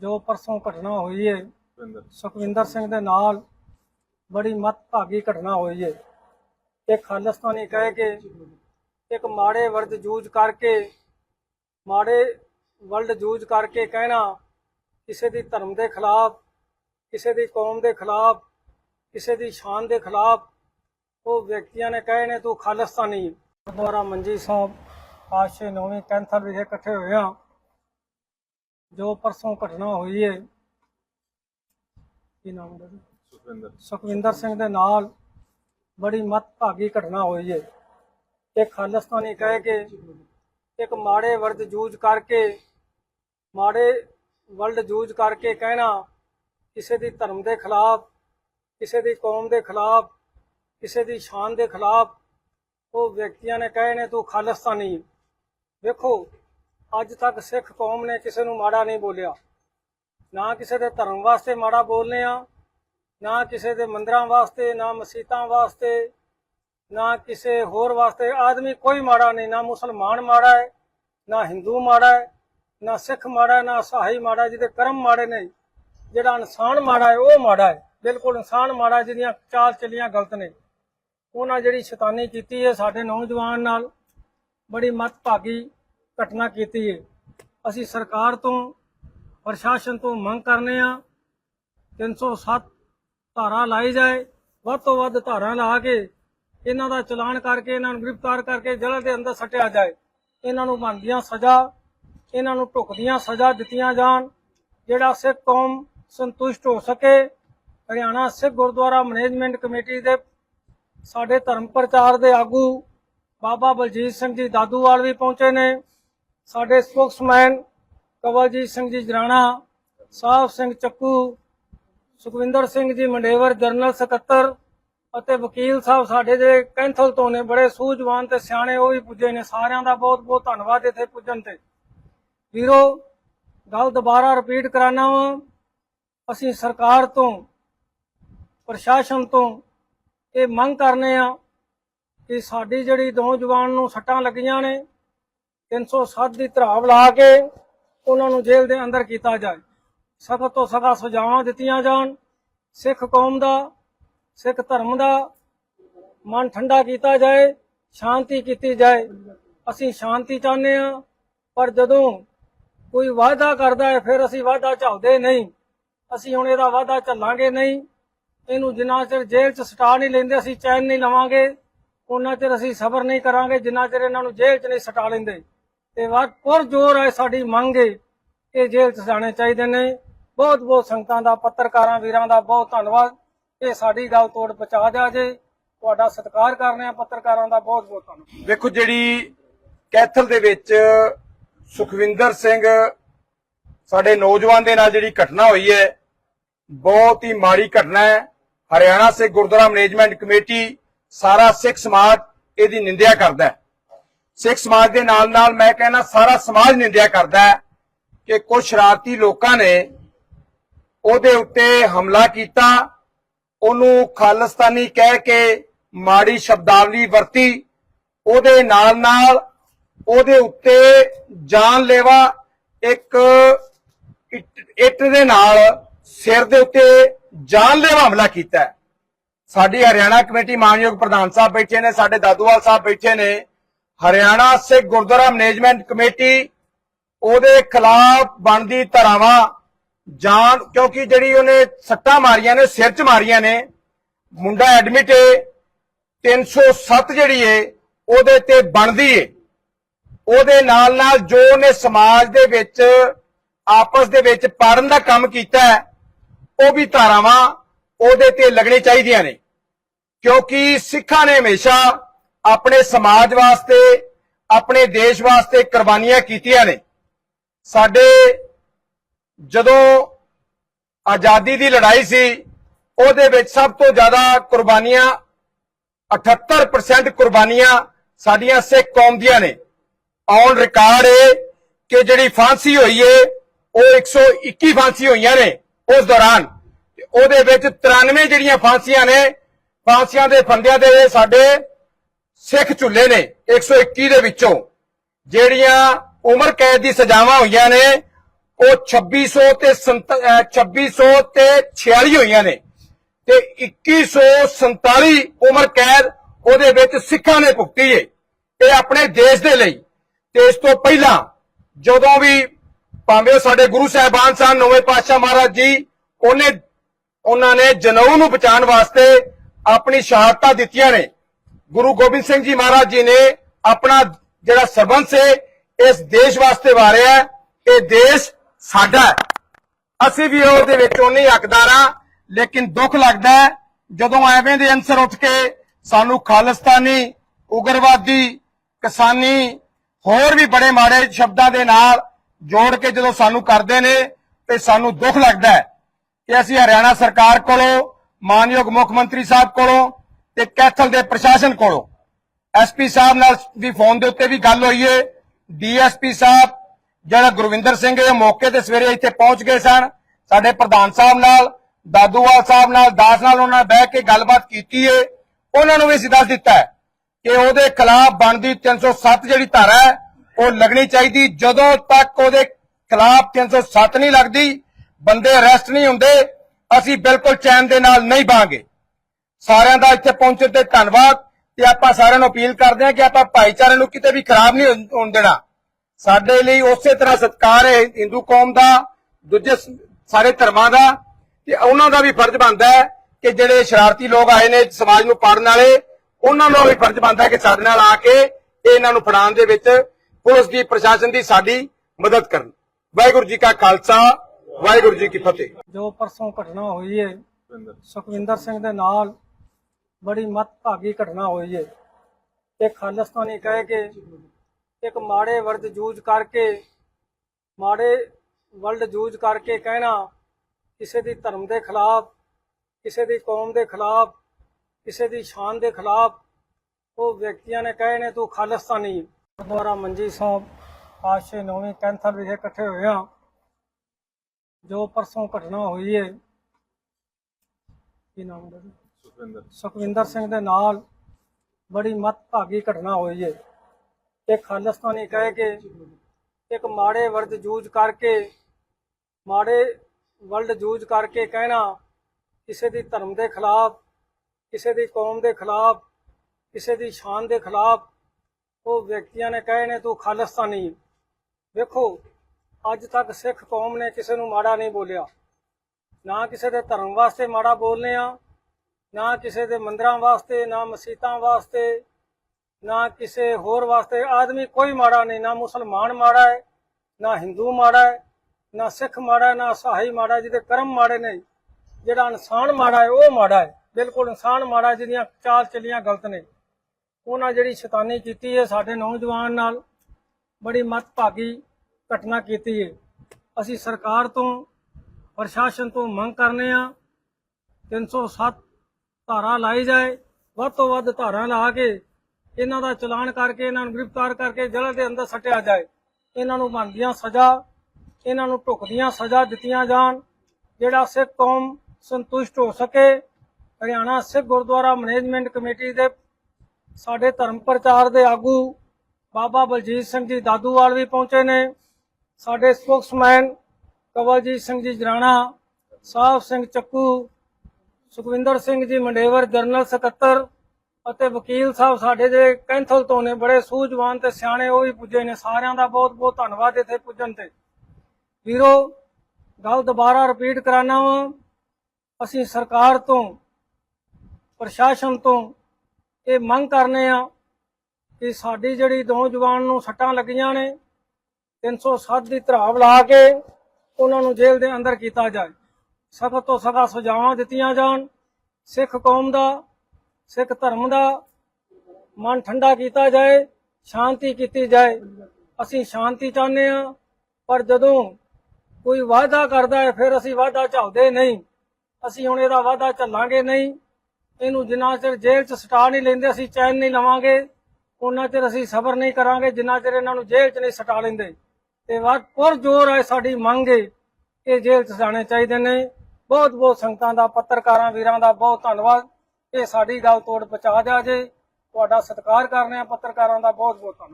ਜੋ ਪਰਸੋਂ ਘਟਨਾ ਹੋਈ ਹੈ ਸੁਖਵਿੰਦਰ ਸਿੰਘ। ਦੇ ਨਾਲ ਬੜੀ ਮਤਭਾਗੀ ਘਟਨਾ ਹੋਈ ਹੈ ਇਹ ਖਾਲਿਸਤਾਨੀ ਕਹਿ ਕੇ ਇੱਕ ਮਾੜੇ ਵਰਦ ਜੂਝ ਕਰਕੇ ਮਾੜੇ ਵਰਲਡ ਜੂਝ ਕਰਕੇ ਕਹਿਣਾ ਕਿਸੇ ਦੀ ਧਰਮ ਦੇ ਖਿਲਾਫ ਕਿਸੇ ਦੀ ਕੌਮ ਦੇ ਖਿਲਾਫ ਕਿਸੇ ਦੀ ਸ਼ਾਨ ਦੇ ਖਿਲਾਫ ਉਹ ਵਿਅਕਤੀਆਂ ਨੇ ਕਹੇ ਨੇ ਤੂੰ ਖਾਲਿਸਤਾਨੀ ਗੁਰਦੁਆਰਾ ਮੰਜੀ ਸਾਹਿਬ ਪਾਸ਼ੇ ਨੌਵੀਂ ਕੈਂਥਲ ਵਿਖੇ ਇਕੱਠੇ ਹੋਏ ਹਾਂ ਜੋ ਪਰਸੋਂ ਘਟਨਾ ਹੋਈ ਹੈ ਕੀ ਨਾਮ ਦਾ ਸੁਖਵਿੰਦਰ। ਸੁਖਵਿੰਦਰ ਸਿੰਘ ਦੇ ਨਾਲ ਬੜੀ ਮਤਭਾਗੀ ਘਟਨਾ ਹੋਈ ਹੈ ਇਹ ਖਾਲਿਸਤਾਨੀ ਕਹਿ ਕੇ ਇੱਕ ਮਾੜੇ ਵਰਦ ਜੂਝ ਕਰਕੇ ਮਾੜੇ ਵਰਲਡ ਜੂਝ ਕਰਕੇ ਕਹਿਣਾ ਕਿਸੇ ਦੀ ਧਰਮ ਦੇ ਖਿਲਾਫ ਕਿਸੇ ਦੀ ਕੌਮ ਦੇ ਖਿਲਾਫ ਕਿਸੇ ਦੀ ਸ਼ਾਨ ਦੇ ਖਿਲਾਫ ਉਹ ਵਿਅਕਤੀਆਂ ਨੇ ਕਹੇ ਨੇ ਤੂੰ ਖਾਲਿਸਤਾਨੀ। ਵੇਖੋ ਅੱਜ ਤੱਕ ਸਿੱਖ ਕੌਮ ਨੇ ਕਿਸੇ ਨੂੰ ਮਾੜਾ ਨਹੀਂ ਬੋਲਿਆ। ਨਾ ਕਿਸੇ ਦੇ ਧਰਮ ਵਾਸਤੇ ਮਾੜਾ ਬੋਲਨੇ ਆ, ਨਾ ਕਿਸੇ ਦੇ ਮੰਦਰਾਂ ਵਾਸਤੇ, ਨਾ ਮਸੀਤਾਂ ਵਾਸਤੇ, ਨਾ ਕਿਸੇ ਹੋਰ ਵਾਸਤੇ ਆਦਮੀ ਕੋਈ ਮਾੜਾ ਨਹੀਂ, ਨਾ ਮੁਸਲਮਾਨ ਮਾੜਾ ਹੈ, ਨਾ ਹਿੰਦੂ ਮਾੜਾ ਹੈ, ਨਾ ਸਿੱਖ ਮਾੜਾ ਨਾ ਸਹਾਈ ਮਾੜਾ ਜਿਹਦੇ ਕਰਮ ਮਾੜੇ ਨੇ, ਜਿਹੜਾ ਇਨਸਾਨ ਮਾੜਾ ਹੈ, ਉਹ ਮਾੜਾ ਹੈ। ਬਿਲਕੁਲ ਇਨਸਾਨ ਮਾੜਾ ਜਿਹਦੀਆਂ ਚਾਲ ਚੱਲੀਆਂ ਗਲਤ ਨੇ। ਉਹਨਾਂ ਜਿਹੜੀ ਸ਼ੈਤਾਨੀ ਕੀਤੀ ਹੈ ਸਾਡੇ ਨੌਜਵਾਨ ਨਾਲ, ਬੜੀ ਮਤਭਾਗੀ ਘਟਨਾ ਕੀਤੀ ਹੈ ਅਸੀਂ ਸਰਕਾਰ ਤੋਂ, ਪ੍ਰਸ਼ਾਸਨ ਤੋਂ ਮੰਗ ਕਰਨੇ ਆ 307 ਧਾਰਾ ਲਾਈ ਜਾਏ, ਵੱਧ ਤੋਂ ਵੱਧ ਧਾਰਾ ਲਾ ਕੇ ਇਹਨਾਂ ਦਾ ਚਲਾਨ ਕਰਕੇ, ਇਹਨਾਂ ਨੂੰ ਗ੍ਰਿਫਤਾਰ ਕਰਕੇ ਜੇਲ੍ਹ ਦੇ ਅੰਦਰ ਸੱਟਿਆ ਜਾਏ। ਇਹਨਾਂ ਨੂੰ ਬਣਦੀਆਂ ਸਜ਼ਾ, ਇਹਨਾਂ ਨੂੰ ਢੁਕਦੀਆਂ ਸਜ਼ਾ ਦਿੱਤੀਆਂ ਜਾਣ, ਜਿਹੜਾ ਸਿੱਖ ਕੌਮ ਸੰਤੁਸ਼ਟ ਹੋ ਸਕੇ। ਹਰਿਆਣਾ ਸਿੱਖ ਗੁਰਦੁਆਰਾ ਮੈਨੇਜਮੈਂਟ ਕਮੇਟੀ ਦੇ ਸਾਡੇ ਧਰਮ ਪ੍ਰਚਾਰ ਦੇ ਆਗੂ ਬਾਬਾ ਬਲਜੀਤ ਸਿੰਘ ਜੀ ਦਾਦੂਵਾਲ ਵੀ ਪਹੁੰਚੇ ਨੇ। ਸਾਡੇ ਸਪੋਕਸਮੈਨ ਕਵਲਜੀਤ ਸਿੰਘ ਜੀ ਜਰਾਣਾ, ਸਾਹਿਬ ਸਿੰਘ ਚੱਕੂ, ਸੁਖਵਿੰਦਰ ਸਿੰਘ ਜੀ ਮੰਡੇਵਰ ਜਨਰਲ ਸਕੱਤਰ ਅਤੇ ਵਕੀਲ ਸਾਹਿਬ ਸਾਡੇ ਦੇ ਕੈਂਥਲ ਤੋਂ ਨੇ, ਬੜੇ ਸੂਝਵਾਨ ਤੇ ਸਿਆਣੇ ਉਹ ਵੀ ਪੁੱਜੇ ਨੇ, ਸਾਰਿਆਂ ਦਾ ਬਹੁਤ ਬਹੁਤ ਧੰਨਵਾਦ ਇੱਥੇ ਪੁੱਜਣ ਤੇ। ਵੀਰੋ, ਗੱਲ ਦੁਬਾਰਾ ਰਿਪੀਟ ਕਰਾਨਾ ਵਾ, ਅਸੀਂ ਸਰਕਾਰ ਤੋਂ, ਪ੍ਰਸ਼ਾਸਨ ਤੋਂ ਇਹ ਮੰਗ ਕਰਨੇ ਆ ਕਿ ਸਾਡੀ ਜਿਹੜੀ ਨੌਜਵਾਨ ਨੂੰ ਸੱਟਾਂ ਲੱਗੀਆਂ ਨੇ 307 ਦੀ ਧਰਾਵ ਲਾ ਕੇ ਉਹਨਾਂ ਨੂੰ ਜੇਲ੍ਹ ਦੇ ਅੰਦਰ ਕੀਤਾ ਜਾਏ। ਸਖਤ ਤੋਂ ਸਖਤ ਸਜ਼ਾਵਾਂ ਦਿੱਤੀਆਂ ਜਾਣ। ਸਿੱਖ ਕੌਮ ਦਾ, ਸਿੱਖ ਧਰਮ ਦਾ ਮਨ ਠੰਡਾ ਕੀਤਾ ਜਾਏ, ਸ਼ਾਂਤੀ ਕੀਤੀ ਜਾਏ। ਅਸੀਂ ਸ਼ਾਂਤੀ ਚਾਹੁੰਦੇ ਆ ਪਰ ਜਦੋਂ ਕੋਈ ਵਾਅਦਾ ਕਰਦਾ ਹੈ, ਫਿਰ ਅਸੀਂ ਵਾਅਦਾ ਝੱਲਦੇ ਨਹੀਂ। ਅਸੀਂ ਹੁਣ ਇਹਦਾ ਵਾਅਦਾ ਝੱਲਾਂਗੇ ਨਹੀਂ। ਇਹਨੂੰ ਜਿੰਨਾ ਚਿਰ ਜੇਲ੍ਹ 'ਚ ਸਟਾ ਨਹੀਂ ਲੈਂਦੇ, ਅਸੀਂ ਚੈਨ ਨਹੀਂ ਲਵਾਂਗੇ। ਉਹਨਾਂ ਚਿਰ ਅਸੀਂ ਸਬਰ ਨਹੀਂ ਕਰਾਂਗੇ, ਜਿੰਨਾ ਚਿਰ ਇਹਨਾਂ ਨੂੰ ਜੇਲ੍ਹ 'ਚ ਨਹੀਂ ਸਟਾ ਲੈਂਦੇ। ਤੇ ਵੱਧ ਪੁਰ ਜੋਰ ਹੈ ਸਾਡੀ ਮੰਗ ਹੈ ਇਹ ਜੇਲ੍ਹ 'ਚ ਜਾਣੇ ਚਾਹੀਦੇ ਨੇ। ਬਹੁਤ ਬਹੁਤ ਸੰਗਤਾਂ ਦਾ, ਪੱਤਰਕਾਰਾਂ, ਵੀਰਾਂ ਦਾ ਬਹੁਤ ਧੰਨਵਾਦ। ਇਹ ਸਾਡੀ ਗੱਲ ਤੋੜ ਪਹੁੰਚਾ ਦਿਆ ਜੇ। ਤੁਹਾਡਾ ਸਤਿਕਾਰ ਕਰਨੇ ਆ ਪੱਤਰਕਾਰਾਂ ਦਾ ਬਹੁਤ ਬਹੁਤ ਧੰਨਵਾਦ। ਵੇਖੋ ਜਿਹੜੀ ਕੈਥਲ ਦੇ ਵਿੱਚ ਸੁਖਵਿੰਦਰ ਸਿੰਘ, ਸਾਡੇ ਨੌਜਵਾਨ ਦੇ ਨਾਲ ਜਿਹੜੀ ਘਟਨਾ ਹੋਈ ਹੈ, ਬਹੁਤ ਹੀ ਮਾੜੀ ਘਟਨਾ ਹੈ। ਹਰਿਆਣਾ ਸਿੱਖ ਗੁਰਦੁਆਰਾ ਮੈਨੇਜਮੈਂਟ ਕਮੇਟੀ ਸਾਰਾ ਸਿੱਖ ਸਮਾਜ ਇਹਦੀ ਨਿੰਦਿਆ ਕਰਦਾ ਹੈ। ਸਿੱਖ ਸਮਾਜ ਦੇ ਨਾਲ ਨਾਲ ਮੈਂ ਕਹਿੰਦਾ ਸਾਰਾ ਸਮਾਜ ਨਿੰਦਿਆ ਕਰਦਾ ਹੈ ਕਿ ਕੁਝ ਸ਼ਰਾਰਤੀ ਲੋਕਾਂ ਨੇ ਉਹਦੇ ਉੱਤੇ ਹਮਲਾ ਕੀਤਾ, ਉਹਨੂੰ ਖਾਲਿਸਤਾਨੀ ਕਹਿ ਕੇ ਮਾੜੀ ਸ਼ਬਦਾਵਲੀ ਵਰਤੀ, ਉਹਦੇ ਨਾਲ ਨਾਲ ਉਹਦੇ ਉੱਤੇ ਜਾਨਲੇਵਾ ਇੱਕ ਇੱਟ ਇੱਟ ਦੇ ਨਾਲ ਸਿਰ ਦੇ ਉੱਤੇ ਜਾਨਲੇਵਾ ਹਮਲਾ ਕੀਤਾ ਸਾਡੀ ਹਰਿਆਣਾ ਕਮੇਟੀ ਮਾਨਯੋਗ ਪ੍ਰਧਾਨ ਸਾਹਿਬ ਬੈਠੇ ਨੇ, ਸਾਡੇ ਦਾਦੂਵਾਲ ਸਾਹਿਬ ਬੈਠੇ ਨੇ ਹਰਿਆਣਾ ਸਿੱਖ ਗੁਰਦੁਆਰਾ ਮੈਨੇਜਮੈਂਟ ਕਮੇਟੀ, ਉਹਦੇ ਖਿਲਾਫ ਬਣਦੀ ਧਾਰਾਵਾਂ ਜਾਨ ਕਿਉਂਕਿ ਜਿਹੜੀ ਉਹਨੇ ਸੱਟਾਂ ਮਾਰੀਆਂ ਨੇ, ਸਿਰ 'ਚ ਮਾਰੀਆਂ ਨੇ, ਮੁੰਡਾ ਐਡਮਿਟ ਏ 307 ਜਿਹੜੀ ਏ, ਉਹਦੇ ਤੇ ਬਣਦੀ ਏ। ਉਹਦੇ ਨਾਲ ਨਾਲ ਜੋ ਉਹਨੇ ਸਮਾਜ ਦੇ ਵਿੱਚ, ਆਪਸ ਦੇ ਵਿੱਚ ਪੜਨ ਦਾ ਕੰਮ ਕੀਤਾ ਉਹ ਵੀ ਧਾਰਾਵਾਂ ਉਹਦੇ ਤੇ ਲੱਗਣੀ ਚਾਹੀਦੀਆਂ ਨੇ। ਕਿਉਂਕਿ ਸਿੱਖਾਂ ਨੇ ਹਮੇਸ਼ਾ ਆਪਣੇ ਸਮਾਜ ਵਾਸਤੇ, ਆਪਣੇ ਦੇਸ਼ ਵਾਸਤੇ ਕੁਰਬਾਨੀਆਂ ਕੀਤੀਆਂ ਨੇ। ਸਾਡੇ ਜਦੋਂ ਆਜ਼ਾਦੀ ਦੀ ਲੜਾਈ ਸੀ, ਉਹਦੇ ਵਿੱਚ ਸਭ ਤੋਂ ਜ਼ਿਆਦਾ ਕੁਰਬਾਨੀਆਂ 78% ਕੁਰਬਾਨੀਆਂ ਸਾਡੀਆਂ ਸਿੱਖ ਕੌਮ ਦੀਆਂ ਨੇ। ਔਨ ਰਿਕਾਰਡ ਹੈ ਕਿ ਜਿਹੜੀ ਫਾਂਸੀ ਹੋਈ ਏ, ਉਹ 121 ਫਾਂਸੀ ਹੋਈਆਂ ਨੇ ਉਸ ਦੌਰਾਨ। ਉਹਦੇ ਵਿੱਚ 93 ਜਿਹੜੀਆਂ ਫਾਂਸੀਆਂ ਨੇ, ਫਾਂਸੀਆਂ ਦੇ ਫੰਦਿਆਂ ਦੇ ਸਾਡੇ ਸਿੱਖ ਝੁੱਲੇ ਨੇ 121 ਦੇ ਵਿੱਚੋਂ, ਜਿਹੜੀਆਂ ਉਮਰ ਕੈਦ ਦੀ ਸਜ਼ਾਵਾਂ ਹੋਈਆਂ ਨੇ, ਉਹ 2600 ਤੇ ਸੰਤ- ਅਹ 2600 ਤੇ 46 ਹੋਈਆਂ ਨੇ ਤੇ 2147 ਉਮਰ ਕੈਦ ਉਹਦੇ ਵਿੱਚ ਸਿੱਖਾਂ ਨੇ ਭੁਗਤੀ ਏ, ਇਹ ਆਪਣੇ ਦੇਸ਼ ਦੇ ਲਈ। ਤੇ ਇਸ ਤੋਂ ਪਹਿਲਾਂ ਜਦੋਂ ਵੀ ਭਾਵੇਂ ਉਹ ਸਾਡੇ ਗੁਰੂ ਸਾਹਿਬਾਨ ਸਨ, ਨੌਵੇਂ ਪਾਤਸ਼ਾਹ ਮਹਾਰਾਜ ਜੀ, ਉਹਨੇ, ਉਹਨਾਂ ਨੇ ਜਨਊ ਨੂੰ ਬਚਾਉਣ ਵਾਸਤੇ ਆਪਣੀ ਸ਼ਹਾਦਤਾਂ ਦਿੱਤੀਆਂ ਨੇ। ਗੁਰੂ ਗੋਬਿੰਦ ਸਿੰਘ ਜੀ ਮਹਾਰਾਜ ਜੀ ਨੇ ਆਪਣਾ ਜਿਹੜਾ ਸਰਬੰਸ ਹੈ, ਇਸ ਦੇਸ਼ ਵਾਸਤੇ ਵਾਰਿਆ ਇਹ ਦੇਸ਼ ਸਾਡਾ ਅਸੀਂ ਵੀ ਉਹਦੇ ਵਿੱਚ ਉਨੇ ਹੱਕਦਾਰ ਹਾਂ, ਲੇਕਿਨ ਦੁੱਖ ਲੱਗਦਾ ਜਦੋਂ ਐਵੇਂ ਦੇ ਅੰਸਰ ਉੱਠ ਕੇ ਸਾਨੂੰ ਖਾਲਿਸਤਾਨੀ, ਉਗਰਵਾਦੀ, ਕਿਸਾਨੀ, ਹੋਰ ਵੀ ਬੜੇ ਮਾੜੇ ਸ਼ਬਦਾਂ ਦੇ ਨਾਲ ਜੋੜ ਕੇ ਜਦੋਂ ਸਾਨੂੰ ਕਰਦੇ ਨੇ, ਤੇ ਸਾਨੂੰ ਦੁੱਖ ਲੱਗਦਾ ਹੈ ਕਿ ਅਸੀਂ ਹਰਿਆਣਾ ਸਰਕਾਰ ਕੋਲੋਂ, ਮਾਨਯੋਗ ਮੁੱਖ ਮੰਤਰੀ ਸਾਹਿਬ ਕੋਲੋਂ ਤੇ ਕੈਥਲ ਦੇ ਪ੍ਰਸ਼ਾਸਨ ਕੋਲੋਂ। ਐਸਪੀ ਸਾਹਿਬ ਨਾਲ ਵੀ ਫੋਨ ਦੇ ਉੱਤੇ ਵੀ ਗੱਲ ਹੋਈ ਏ। ਡੀਐਸਪੀ ਸਾਹਿਬ, ਜਿਹੜਾ ਗੁਰਵਿੰਦਰ ਸਿੰਘ ਇਹ ਮੌਕੇ ਤੇ ਸਵੇਰੇ ਇੱਥੇ ਪਹੁੰਚ ਗਏ ਸਨ। ਸਾਡੇ ਪ੍ਰਧਾਨ ਸਾਹਿਬ ਨਾਲ, ਦਾਦੂਵਾਲ ਸਾਹਿਬ ਨਾਲ, ਦਾਸ ਨਾਲ ਉਹਨਾਂ ਨੇ ਬਹਿ ਕੇ ਗੱਲਬਾਤ ਕੀਤੀ ਏ। ਉਹਨਾਂ ਨੂੰ ਵੀ ਅਸੀਂ ਦੱਸ ਦਿੱਤਾ ਹੈ ਕਿ ਉਹਦੇ ਖਿਲਾਫ ਬਣਦੀ 307 ਜਿਹੜੀ ਧਾਰਾ ਹੈ, ਉਹ ਲੱਗਣੀ ਚਾਹੀਦੀ। ਜਦੋਂ ਤੱਕ ਉਹਦੇ ਖਿਲਾਫ 307 ਨਹੀਂ ਲੱਗਦੀ, ਬੰਦੇ ਅਰੈਸਟ ਨਹੀਂ ਹੁੰਦੇ, ਅਸੀਂ ਬਿਲਕੁਲ ਚੈਨ ਦੇ ਨਾਲ ਨਹੀਂ ਬਾਂਗੇ। ਸਾਰਿਆਂ ਦਾ ਇੱਥੇ ਪਹੁੰਚਣ ਤੇ ਧੰਨਵਾਦ ਤੇ ਆਪਾਂ ਸਾਰਿਆਂ ਨੂੰ ਅਪੀਲ ਕਰਦੇ ਹਾਂ ਕਿ ਆਪਾਂ ਭਾਈਚਾਰੇ ਨੂੰ ਕਿਤੇ ਵੀ ਖਰਾਬ ਨਹੀਂ ਹੋਣ- ਦੇਣਾ। ਸਾਡੇ ਲਈ ਉਸੇ ਤਰ੍ਹਾਂ ਸਤਿਕਾਰ ਹੈ ਹਿੰਦੂ ਕੌਮ ਦਾ, ਦੂਜੇ ਸਾਰੇ ਧਰਮਾਂ ਦਾ ਤੇ ਉਹਨਾਂ ਦਾ ਵੀ ਫਰਜ਼ ਬਣਦਾ ਹੈ ਕਿ ਜਿਹੜੇ ਸ਼ਰਾਰਤੀ ਲੋਕ ਆਏ ਨੇ ਸਮਾਜ ਨੂੰ ਪਾੜਨ ਵਾਲੇ, ਉਹਨਾਂ ਨੂੰ ਵੀ ਫਰਜ਼ ਬਣਦਾ ਹੈ ਕਿ ਸਾਡੇ ਨਾਲ ਆ ਕੇ ਇਹਨਾਂ ਨੂੰ ਫੜਾਉਣ ਦੇ ਵਿੱਚ ਪੁਲਿਸ ਦੀ, ਪ੍ਰਸ਼ਾਸਨ ਦੀ ਸਾਡੀ ਮਦਦ ਕਰਨ। ਵਾਹਿਗੁਰੂ ਜੀ ਕਾ ਖਾਲਸਾ, ਵਾਹਿਗੁਰੂ ਜੀ ਕੀ ਫਤਿਹ। ਜੋ ਪਰਸੋਂ ਘਟਨਾ ਹੋਈ ਹੈ, ਸੁਖਵਿੰਦਰ ਸਿੰਘ ਦੇ ਨਾਲ ਬੜੀ ਮਤਭਾਗੀ ਘਟਨਾ ਹੋਈ ਹੈ ਇਹ ਖਾਲਿਸਤਾਨੀ ਕਹਿ ਕੇ ਇੱਕ ਮਾੜੇ ਵਰਦ ਜੂਝ ਕਰਕੇ, ਮਾੜੇ ਵਰਲਡ ਜੂਝ ਕਰਕੇ ਕਹਿਣਾ ਕਿਸੇ ਦੀ ਧਰਮ ਦੇ ਖਿਲਾਫ, ਕਿਸੇ ਦੀ ਕੌਮ ਦੇ ਖਿਲਾਫ, ਕਿਸੇ ਦੀ ਸ਼ਾਨ ਦੇ ਖਿਲਾਫ, ਉਹ ਵਿਅਕਤੀਆਂ ਨੇ ਕਹੇ ਨੇ ਤੂੰ ਖਾਲਿਸਤਾਨੀ। ਹੈ। ਗੁਰਦੁਆਰਾ ਮੰਜੀ ਸਾਹਿਬ ਪਾਸ਼ੇ ਨੌਵੀਂ ਕੈਂਥਲ ਵਿਖੇ ਇਕੱਠੇ ਹੋਏ ਆ ਜੋ ਪਰਸੋਂ ਘਟਨਾ ਹੋਈ ਹੈ ਕੀ ਨਾਮ ਹੈ ਸੁਖਵਿੰਦਰ। ਸੁਖਵਿੰਦਰ ਸਿੰਘ ਦੇ ਨਾਲ ਬੜੀ ਮਤਭਾਗੀ ਘਟਨਾ ਹੋਈ ਹੈ ਇਹ ਖਾਲਿਸਤਾਨੀ ਕਹਿ ਕੇ, ਇੱਕ ਮਾੜੇ ਵਰਦ ਜੂਝ ਕਰਕੇ, ਮਾੜੇ ਵਰਲਡ ਜੂਝ ਕਰਕੇ ਕਹਿਣਾ ਕਿਸੇ ਦੀ ਧਰਮ ਦੇ ਖਿਲਾਫ, ਕਿਸੇ ਦੀ ਕੌਮ ਦੇ ਖਿਲਾਫ, ਕਿਸੇ ਦੀ ਸ਼ਾਨ ਦੇ ਖਿਲਾਫ ਉਹ ਵਿਅਕਤੀਆਂ ਨੇ ਕਹੇ ਨੇ, ਤੂੰ ਖਾਲਿਸਤਾਨੀ ਹੈ। ਵੇਖੋ, ਅੱਜ ਤੱਕ ਸਿੱਖ ਕੌਮ ਨੇ ਕਿਸੇ ਨੂੰ ਮਾੜਾ ਨਹੀਂ ਬੋਲਿਆ। ਨਾ ਕਿਸੇ ਦੇ ਧਰਮ ਵਾਸਤੇ ਮਾੜਾ ਬੋਲਨੇ ਆ ਨਾ ਕਿਸੇ ਦੇ ਮੰਦਰਾਂ ਵਾਸਤੇ ਨਾ ਮਸੀਤਾਂ ਵਾਸਤੇ ਨਾ ਕਿਸੇ ਹੋਰ ਵਾਸਤੇ। ਆਦਮੀ ਕੋਈ ਮਾੜਾ ਨਹੀਂ ਨਾ ਮੁਸਲਮਾਨ ਮਾੜਾ ਹੈ ਨਾ ਹਿੰਦੂ ਮਾੜਾ ਹੈ ਨਾ ਸਿੱਖ ਮਾੜਾ ਨਾ ਸਹਾਈ ਮਾੜਾ ਜਿਹਦੇ ਕਰਮ ਮਾੜੇ ਨੇ ਜਿਹੜਾ ਇਨਸਾਨ ਮਾੜਾ ਹੈ ਉਹ ਮਾੜਾ ਹੈ। ਬਿਲਕੁਲ ਇਨਸਾਨ ਮਾੜਾ ਹੈ, ਜਿਹਦੀਆਂ ਚਾਲ ਚੱਲੀਆਂ ਗਲਤ ਨੇ। ਉਹਨਾਂ ਜਿਹੜੀ ਸ਼ੈਤਾਨੀ ਕੀਤੀ ਹੈ ਸਾਡੇ ਨੌਜਵਾਨ ਨਾਲ ਬੜੀ ਮਤਭਾਗੀ ਘਟਨਾ ਕੀਤੀ ਹੈ। ਅਸੀਂ ਸਰਕਾਰ ਤੋਂ ਪ੍ਰਸ਼ਾਸਨ ਤੋਂ ਮੰਗ ਕਰਨੇ ਆ 307 ਧਾਰਾ ਲਾਈ ਜਾਏ, ਵੱਧ ਤੋਂ ਵੱਧ ਧਾਰਾ ਲਾ ਕੇ ਇਹਨਾਂ ਦਾ ਚਲਾਨ ਕਰਕੇ, ਇਹਨਾਂ ਨੂੰ ਗ੍ਰਿਫਤਾਰ ਕਰਕੇ ਜੇਲ੍ਹ ਦੇ ਅੰਦਰ ਸੱਟਿਆ ਜਾਏ। ਇਹਨਾਂ ਨੂੰ ਬਣਦੀਆਂ ਸਜ਼ਾ, ਇਹਨਾਂ ਨੂੰ ਢੁਕਦੀਆਂ ਸਜ਼ਾ ਦਿੱਤੀਆਂ ਜਾਣ, ਜਿਹੜਾ ਸਿੱਖ ਕੌਮ ਸੰਤੁਸ਼ਟ ਹੋ ਸਕੇ। ਹਰਿਆਣਾ ਸਿੱਖ ਗੁਰਦੁਆਰਾ ਮੈਨੇਜਮੈਂਟ ਕਮੇਟੀ ਦੇ ਸਾਡੇ ਧਰਮ ਪ੍ਰਚਾਰ ਦੇ ਆਗੂ ਬਾਬਾ ਬਲਜੀਤ ਸਿੰਘ ਜੀ ਦਾਦੂਵਾਲ ਵੀ ਪਹੁੰਚੇ ਨੇ। ਸਾਡੇ ਸਪੋਕਸਮੈਨ ਕਵਲਜੀਤ ਸਿੰਘ ਜੀ ਜਰਾਣਾ, ਸਾਹਿਬ ਸਿੰਘ ਚੱਕੂ ਸੁਖਵਿੰਦਰ ਸਿੰਘ ਜੀ ਮੰਡੇਵਰ, ਜਨਰਲ ਸਕੱਤਰ ਅਤੇ ਵਕੀਲ ਸਾਹਿਬ ਸਾਡੇ ਦੇ ਕੈਂਥਲ ਤੋਂ ਨੇ, ਬੜੇ ਸੂਝਵਾਨ ਤੇ ਸਿਆਣੇ, ਉਹ ਵੀ ਪੁੱਜੇ ਨੇ। ਸਾਰਿਆਂ ਦਾ ਬਹੁਤ ਬਹੁਤ ਧੰਨਵਾਦ ਇੱਥੇ ਪੁੱਜਣ ਤੇ। ਵੀਰੋ, ਗੱਲ ਦੁਬਾਰਾ ਰਿਪੀਟ ਕਰਾਨਾ ਵਾ। ਅਸੀਂ ਸਰਕਾਰ ਤੋਂ, ਪ੍ਰਸ਼ਾਸਨ ਤੋਂ ਇਹ ਮੰਗ ਕਰਨੇ ਆ ਕਿ ਸਾਡੀ ਜਿਹੜੀ ਨੌਜਵਾਨ ਨੂੰ ਸੱਟਾਂ ਲੱਗੀਆਂ ਨੇ 307 ਦੀ ਧਰਾਵ ਲਾ ਕੇ ਉਹਨਾਂ ਨੂੰ ਜੇਲ੍ਹ ਦੇ ਅੰਦਰ ਕੀਤਾ ਜਾਏ। ਸਖਤ ਤੋਂ ਸਖਤ ਸਜ਼ਾਵਾਂ ਦਿੱਤੀਆਂ ਜਾਣ। ਸਿੱਖ ਕੌਮ ਦਾ, ਸਿੱਖ ਧਰਮ ਦਾ ਮਨ ਠੰਡਾ ਕੀਤਾ ਜਾਏ, ਸ਼ਾਂਤੀ ਕੀਤੀ ਜਾਏ। ਅਸੀਂ ਸ਼ਾਂਤੀ ਚਾਹੁੰਦੇ ਆ ਪਰ ਜਦੋਂ ਕੋਈ ਵਾਅਦਾ ਕਰਦਾ ਹੈ, ਫਿਰ ਅਸੀਂ ਵਾਅਦਾ ਝੱਲਦੇ ਨਹੀਂ। ਅਸੀਂ ਹੁਣ ਇਹਦਾ ਵਾਅਦਾ ਝੱਲਾਂਗੇ ਨਹੀਂ। ਇਹਨੂੰ ਜਿੰਨਾ ਚਿਰ ਜੇਲ੍ਹ 'ਚ ਸਟਾ ਨਹੀਂ ਲੈਂਦੇ, ਅਸੀਂ ਚੈਨ ਨਹੀਂ ਲਵਾਂਗੇ। ਉਹਨਾਂ ਚਿਰ ਅਸੀਂ ਸਬਰ ਨਹੀਂ ਕਰਾਂਗੇ, ਜਿੰਨਾ ਚਿਰ ਇਹਨਾਂ ਨੂੰ ਜੇਲ੍ਹ 'ਚ ਨਹੀਂ ਸਟਾ ਲੈਂਦੇ। ਤੇ ਵਾਰ ਪੁਰ ਜੋਰ ਹੈ ਸਾਡੀ ਮੰਗ ਹੈ ਇਹ ਜੇਲ੍ਹ 'ਚ ਜਾਣੇ ਚਾਹੀਦੇ ਨੇ। ਬਹੁਤ ਬਹੁਤ ਸੰਗਤਾਂ ਦਾ, ਪੱਤਰਕਾਰਾਂ, ਵੀਰਾਂ ਦਾ ਬਹੁਤ ਧੰਨਵਾਦ। ਇਹ ਸਾਡੀ ਗੱਲ ਤੋੜ ਪਹੁੰਚਾ ਦਿਆ ਜੇ। ਤੁਹਾਡਾ ਸਤਿਕਾਰ ਕਰਨੇ ਆ ਪੱਤਰਕਾਰਾਂ ਦਾ ਬਹੁਤ ਬਹੁਤ ਧੰਨਵਾਦ।